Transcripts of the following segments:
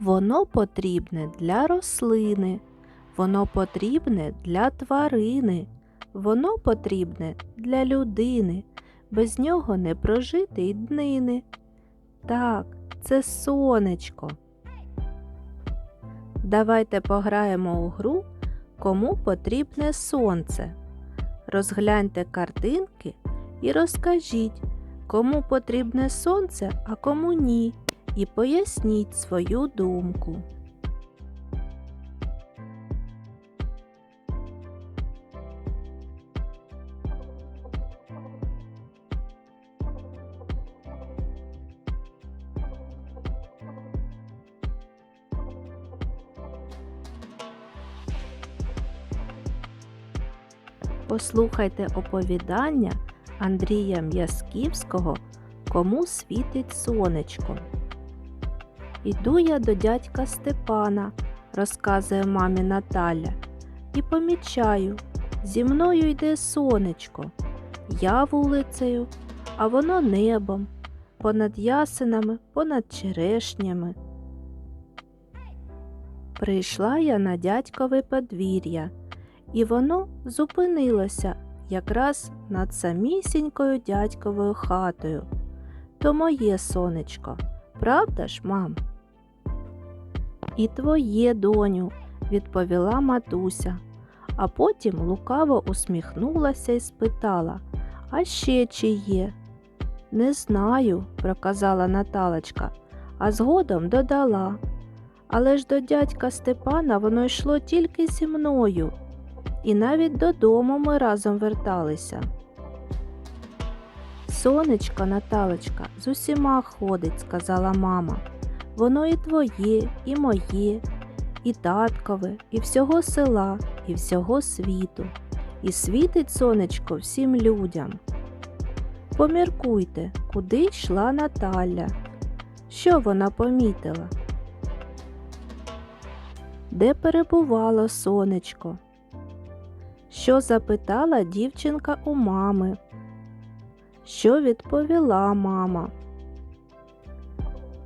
Воно потрібне для рослини, воно потрібне для тварини, воно потрібне для людини. Без нього не прожити й днини. Так, це сонечко. Давайте пограємо у гру, кому потрібне сонце. Розгляньте картинки і розкажіть, кому потрібне сонце, а кому ні, і поясніть свою думку. Послухайте оповідання Андрія М'ясківського Кому світить сонечко. Іду я до дядька Степана, розказує мамі Наталя, і помічаю, зі мною йде сонечко, я вулицею, а воно небом, понад ясенами, понад черешнями. Прийшла я на дядькове подвір'я, і воно зупинилося якраз над самісінькою дядьковою хатою. То моє сонечко, правда ж, мам? І твоє, доню, відповіла матуся, а потім лукаво усміхнулася і спитала, а ще чиє? Не знаю, проказала Наталочка, а згодом додала. Але ж до дядька Степана воно йшло тільки зі мною, і навіть додому ми разом верталися. Сонечко, Наталочка, з усіма ходить, сказала мама. Воно і твоє, і моє, і таткове, і всього села, і всього світу. І світить сонечко всім людям. Поміркуйте, куди йшла Наталя. Що вона помітила? Де перебувало сонечко? Що запитала дівчинка у мами? Що відповіла мама?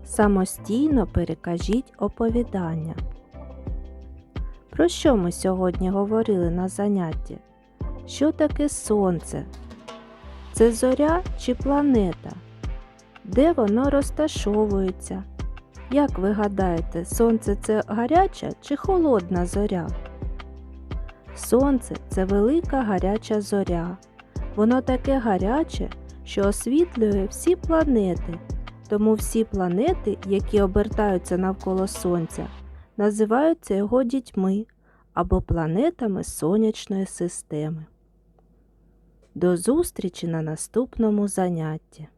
Самостійно перекажіть оповідання. Про що ми сьогодні говорили на занятті? Що таке сонце? Це зоря чи планета? Де воно розташовується? Як ви гадаєте, сонце це гаряча чи холодна зоря? Сонце це велика гаряча зоря. Воно таке гаряче, що освітлює всі планети. Тому всі планети, які обертаються навколо Сонця, називаються його дітьми або планетами сонячної системи. До зустрічі на наступному занятті!